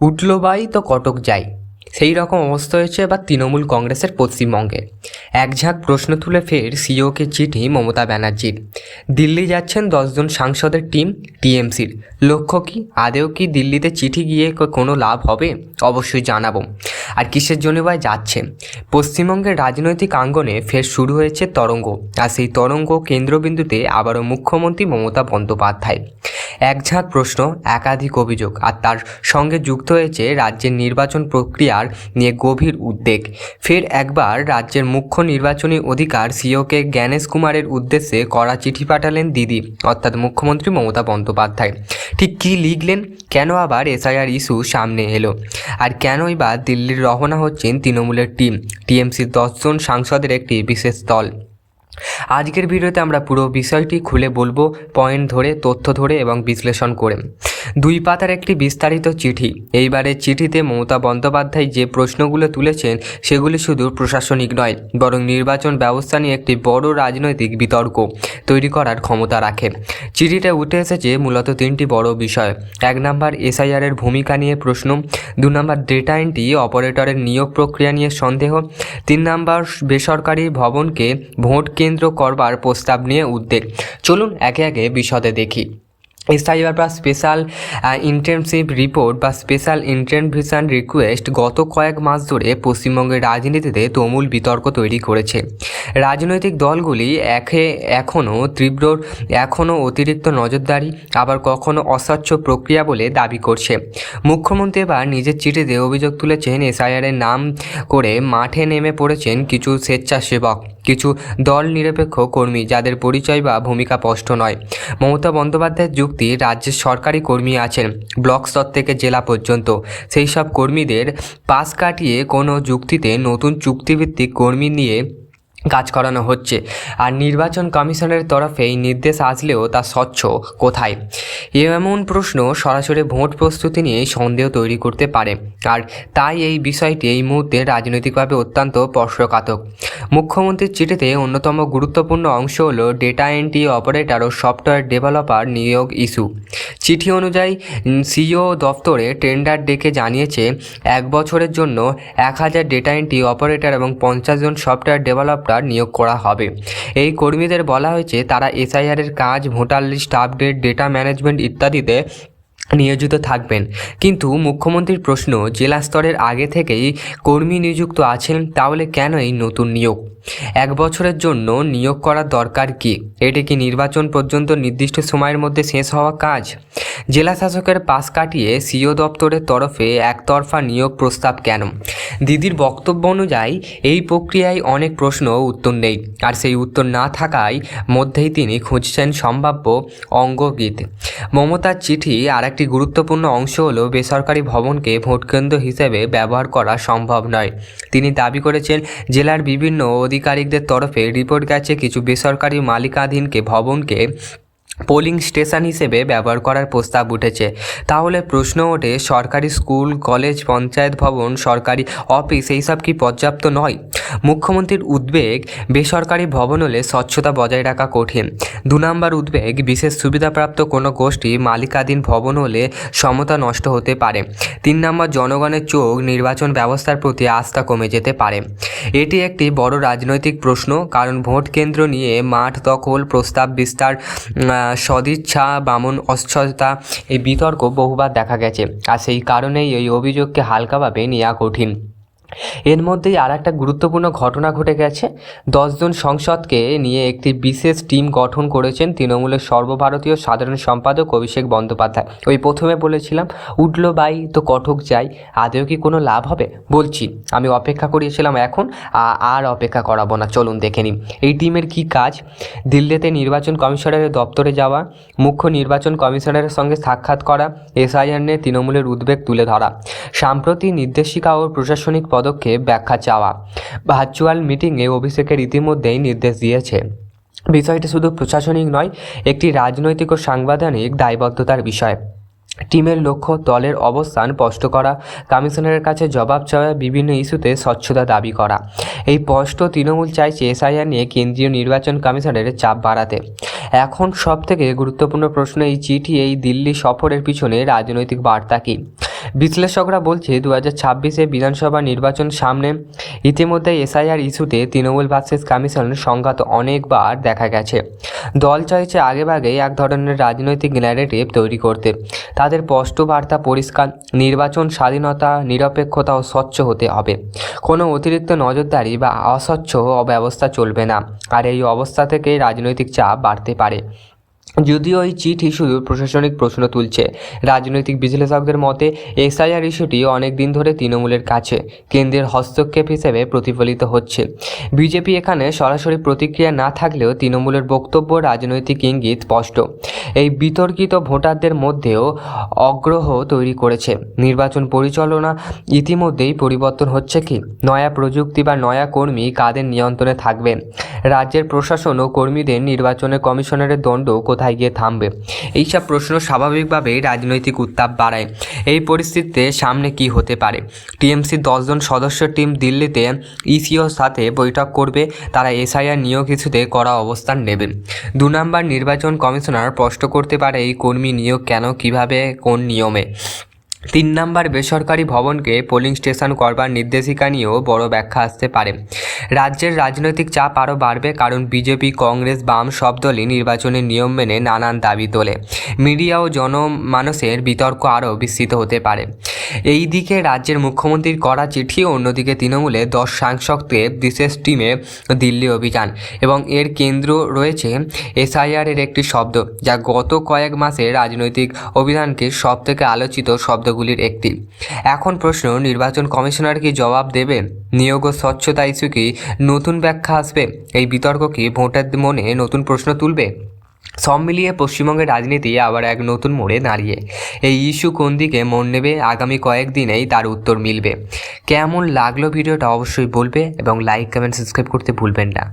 উঠল বাই তো কটক যাই। সেই রকম অবস্থা হয়েছে এবার তৃণমূল কংগ্রেসের পশ্চিমবঙ্গে। একঝাঁক প্রশ্ন তুলে ফের সিওকে চিঠি মমতা ব্যানার্জির। দিল্লি যাচ্ছেন দশজন সাংসদের টিম, টিএমসির। লক্ষ্য কি, আদেও কি দিল্লিতে চিঠি গিয়ে কোনো লাভ হবে? অবশ্যই জানাব। আর কিসের জন্য বা যাচ্ছে? পশ্চিমবঙ্গের রাজনৈতিক আঙ্গনে ফের শুরু হয়েছে তরঙ্গ। আর সেই তরঙ্গ কেন্দ্রবিন্দুতে আবারও মুখ্যমন্ত্রী মমতা বন্দ্যোপাধ্যায়। এক ঝাঁক প্রশ্ন, একাধিক অভিযোগ আর তার সঙ্গে যুক্ত হয়েছে রাজ্যের নির্বাচন প্রক্রিয়ার নিয়ে গভীর উদ্বেগ। ফের একবার রাজ্যের মুখ্য নির্বাচনী অধিকার সিওকে জ্ঞানেশ কুমারের উদ্দেশ্যে করা চিঠি পাঠালেন দিদি, অর্থাৎ মুখ্যমন্ত্রী মমতা বন্দ্যোপাধ্যায়। ঠিক কী লিখলেন? কেন আবার এসআইআর ইস্যু সামনে এলো? আর কেনই বা দিল্লির রওনা হচ্ছেন তৃণমূলের টিম? টিএমসির দশজন সাংসদের একটি বিশেষ দল। আজকের ভিডিওতে আমরা পুরো বিষয়টি খুলে বলব পয়েন্ট ধরে তথ্য ধরে এবং বিশ্লেষণ করে। দুই পাতার একটি বিস্তারিত চিঠি। এইবারের চিঠিতে মমতা বন্দ্যোপাধ্যায় যে প্রশ্নগুলো তুলেছেন, সেগুলি শুধু প্রশাসনিক নয়, বরং নির্বাচন ব্যবস্থা নিয়ে একটি বড় রাজনৈতিক বিতর্ক তৈরি করার ক্ষমতা রাখে। চিঠিতে উঠে এসেছে মূলত তিনটি বড় বিষয়। এক নম্বর, এসআইআরের ভূমিকা নিয়ে প্রশ্ন। দু নম্বর, ডেটা এন্ট্রি, অপারেটরের নিয়োগ প্রক্রিয়া নিয়ে সন্দেহ। তিন নম্বর, বেসরকারি ভবনকে ভোট কেন্দ্র করবার প্রস্তাব নিয়ে উদ্বেগ। চলুন একে একে বিশদে দেখি। এসআইআর বা স্পেশাল ইন্টার্নশিপ রিপোর্ট বা স্পেশাল ইন্টারভিশন রিকোয়েস্ট গত কয়েক মাস ধরে পশ্চিমবঙ্গের রাজনীতিতে তুমুল বিতর্ক তৈরি করেছে। রাজনৈতিক দলগুলি একে, এখনও তীব্র, এখনও অতিরিক্ত নজরদারি, আবার কখনো অস্বচ্ছ প্রক্রিয়া বলে দাবি করছে। মুখ্যমন্ত্রী এবার নিজের চিঠিতে অভিযোগ তুলেছেন এসআইআরের নাম করে মাঠে নেমে পড়েছেন কিছু স্বেচ্ছাসেবক। কিছু দল নিরপেক্ষ কর্মী যাদের পরিচয় বা ভূমিকা স্পষ্ট নয়। মমতা বন্দ্যোপাধ্যায়ের যুক্তি, রাজ্যের সরকারি কর্মী আছেন ব্লক স্তর থেকে জেলা পর্যন্ত। সেই সব কর্মীদের পাশ কাটিয়ে কোনো যুক্তিতে নতুন চুক্তিভিত্তিক কর্মী নিয়ে কাজ করানো হচ্ছে। আর নির্বাচন কমিশনের তরফে এই নির্দেশ আসলেও তা স্বচ্ছ। কোথায়? এ এমন প্রশ্ন সরাসরি ভোট প্রস্তুতি নিয়ে সন্দেহ তৈরি করতে পারে। আর তাই এই বিষয়টি এই মুহূর্তে রাজনৈতিকভাবে অত্যন্ত স্পর্শকাতক মুখ্যমন্ত্রীর চিঠিতে অন্যতম গুরুত্বপূর্ণ অংশ হল ডেটা এন্ট্রি অপারেটর ও সফটওয়্যার ডেভেলপার নিয়োগ ইস্যু। চিঠি অনুযায়ী সিও দপ্তরে টেন্ডার ডেকে জানিয়েছে, এক বছরের জন্য এক হাজার ডেটা এন্ট্রি অপারেটর এবং পঞ্চাশ জন সফটওয়্যার ডেভেলপার নিয়োগ করা হবে। এই কর্মীদের বলা হয়েছে, তারা এসআইআরের কাজ, voter list, update, data management ইত্যাদিতে নিয়োজিত থাকবেন। কিন্তু মুখ্যমন্ত্রীর প্রশ্ন, জেলা স্তরের আগে থেকেই কর্মী নিযুক্ত আছেন, তাহলে কেন এই নতুন নিয়োগ? এক বছরের জন্য নিয়োগ করার দরকার কি? এটি কি নির্বাচন পর্যন্ত নির্দিষ্ট সময়ের মধ্যে শেষ হওয়া কাজ? জেলা শাসকের পাশ কাটিয়ে সিও দপ্তরের তরফে একতরফা নিয়োগ প্রস্তাব কেন? দিদির বক্তব্য অনুযায়ী, এই প্রক্রিয়ায় অনেক প্রশ্ন উত্তর নেই, আর সেই উত্তর না থাকায় মধ্যেই তিনি খুঁজছেন সম্ভাব্য অঙ্গগীত। মমতার চিঠি আর একটি গুরুত্বপূর্ণ অংশ হলো বেসরকারি ভবনকে ভোটকেন্দ্র হিসেবে ব্যবহার করা সম্ভব নয়। তিনি দাবি করেছেন, জেলার বিভিন্ন আধিকারিকদের তরফে রিপোর্ট গেছে কিছু বেসরকারি মালিকাধীনকে ভবনকে পোলিং স্টেশন হিসেবে ব্যবহার করার প্রস্তাব উঠেছে। তাহলে প্রশ্ন ওঠে, সরকারি স্কুল, কলেজ, পঞ্চায়েত ভবন, সরকারি অফিস, এইসব কি পর্যাপ্ত নয়? মুখ্যমন্ত্রীর উদ্বেগ, বেসরকারি ভবন হলে স্বচ্ছতা বজায় রাখা কঠিন। দু নম্বর উদ্বেগ, বিশেষ সুবিধাপ্রাপ্ত কোনো গোষ্ঠী মালিকাধীন ভবন হলে সমতা নষ্ট হতে পারে। তিন নম্বর, জনগণের চোখ, নির্বাচন ব্যবস্থার প্রতি আস্থা কমে যেতে পারে। এটি একটি বড় রাজনৈতিক প্রশ্ন, কারণ ভোট কেন্দ্র নিয়ে মাঠ দখল, প্রস্তাব বিস্তার সদিচ্ছা, বামন অস্থতা এই বিতর্ক বহুবার দেখা গেছে। আর সেই কারণেই এই অভিযোগকে হালকাভাবে নেওয়া কঠিন। এর মধ্যেই আর একটা গুরুত্বপূর্ণ ঘটনা ঘটে গেছে। দশজন সংসদকে নিয়ে একটি বিশেষ টিম গঠন করেছেন তৃণমূলের সর্বভারতীয় সাধারণ সম্পাদক অভিষেক বন্দ্যোপাধ্যায়। ওই প্রথমে বলেছিলাম, উঠল বাই, তো কঠক যাই, আদেও কি কোনো লাভ হবে? বলছি, আমি অপেক্ষা করিয়েছিলাম এখন আর অপেক্ষা করাবো না। চলুন দেখে নিন এই টিমের কি কাজ? দিল্লিতে নির্বাচন কমিশনারের দপ্তরে যাওয়া, মুখ্য নির্বাচন কমিশনারের সঙ্গে সাক্ষাৎ করা, এসআইআর নিয়ে তৃণমূলের উদ্বেগ তুলে ধরা। সাম্প্রতি নির্দেশিকা ও প্রশাসনিক পদক্ষেপ ব্যাখ্যা চাওয়া। ভার্চুয়াল মিটিংয়ে অভিষেকের ইতিমধ্যেই নির্দেশ দিয়েছে। বিষয়টি শুধু প্রশাসনিক নয়, একটি রাজনৈতিক ও সাংবিধানিক দায়বদ্ধতার বিষয়। টিমের লক্ষ্য, দলের অবস্থান স্পষ্ট করা, কমিশনারের কাছে জবাব চাওয়া, বিভিন্ন ইস্যুতে স্বচ্ছতা দাবি করা। এই স্পষ্ট তৃণমূল চাইছে এসআইআর নিয়ে কেন্দ্রীয় নির্বাচন কমিশনের চাপ বাড়াতে। এখন সব থেকে গুরুত্বপূর্ণ প্রশ্ন এই চিঠি এই দিল্লি সফরের পিছনে রাজনৈতিক বার্তা কী? বিশ্লেষকরা বলছে দু হাজার ছাব্বিশে বিধানসভা নির্বাচন সামনে, ইতিমধ্যে এসআইআর ইস্যুতে তৃণমূল ভার্সেস কমিশন সংঘাত অনেকবার দেখা গেছে। দল চাইছে আগেভাগেই এক ধরনের রাজনৈতিক ন্যারেটিভ তৈরি করতে। তাদের স্পষ্ট বার্তা পরিষ্কার, নির্বাচন স্বাধীনতা, নিরপেক্ষতা ও স্বচ্ছ হতে হবে। কোনো অতিরিক্ত নজরদারি বা অস্বচ্ছ অব্যবস্থা চলবে না। আর এই অবস্থা থেকে রাজনৈতিক চাপ বাড়তে পারে। যদিও এই চিঠি শুধু প্রশাসনিক প্রশ্ন তুলছে। রাজনৈতিক বিশ্লেষকদের মতে, এসআইআর ইস্যুটি অনেক দিন ধরে তৃণমূলের কাছে, কেন্দ্রের হস্তক্ষেপ হিসেবে প্রতিফলিত হচ্ছে। বিজেপি এখানে সরাসরি প্রতিক্রিয়া না থাকলেও তৃণমূলের বক্তব্য রাজনৈতিক ইঙ্গিত স্পষ্ট। এই বিতর্কিত ভোটারদের মধ্যেও অগ্রহ তৈরি করেছে। নির্বাচন পরিচালনা ইতিমধ্যেই পরিবর্তন হচ্ছে কি? নয়া প্রযুক্তি বা নয়া কর্মী কাদের নিয়ন্ত্রণে থাকবেন? রাজ্যের প্রশাসন ও কর্মীদের নির্বাচনে কমিশনারের দণ্ড কোথায় গিয়ে থামবে? এইসব প্রশ্ন স্বাভাবিকভাবেই রাজনৈতিক উত্তাপ বাড়ায়। এই পরিস্থিতিতে সামনে কি হতে পারে? টিএমসির দশজন সদস্য টিম দিল্লিতে ইসিওর সাথে বৈঠক করবে, তারা এসআইআর নিয়োগ ইস্যুতে করা অবস্থান নেবে। দু নম্বর নির্বাচন কমিশনার স্পষ্ট করতে পারে এই কর্মী নিয়োগ কেন, কীভাবে, কোন নিয়মে? তিন নম্বর বেসরকারি ভবনকে পোলিং স্টেশন করবার নির্দেশিকা নিয়েও বড় ব্যাখ্যা আসতে পারে। রাজ্যের রাজনৈতিক চাপ আরও বাড়বে কারণ বিজেপি, কংগ্রেস, বাম সব দলই নির্বাচনের নিয়ম মেনে নানান দাবি তোলে। মিডিয়া ও জনমানসের বিতর্ক আরও বিস্তৃত হতে পারে। এই দিকে রাজ্যের মুখ্যমন্ত্রীর করা চিঠি অন্যদিকে তৃণমূলে দশ সাংসদকে বিশেষ টিমে দিল্লি অভিযান এবং এর কেন্দ্র রয়েছে এসআইআরের একটি শব্দ, যা গত কয়েক মাসে রাজনৈতিক অভিযানকে সব থেকে আলোচিত শব্দগুলির একটি। এখন প্রশ্ন, নির্বাচন কমিশনার কি জবাব দেবে? নিয়োগ ও স্বচ্ছতা ইস্যু কি নতুন ব্যাখ্যা আসবে? এই বিতর্ক কি ভোটারদের মনে নতুন প্রশ্ন তুলবে? সব মিলিয়ে পশ্চিমবঙ্গের রাজনীতি আবার এক নতুন মোড়ে দাঁড়িয়ে। এই ইস্যু কোন দিকে মন নেবে? আগামী কয়েকদিনেই তার উত্তর মিলবে। কেমন লাগল ভিডিওটা অবশ্যই বলবে এবং লাইক, কমেন্ট, সাবস্ক্রাইব করতে ভুলবেন না।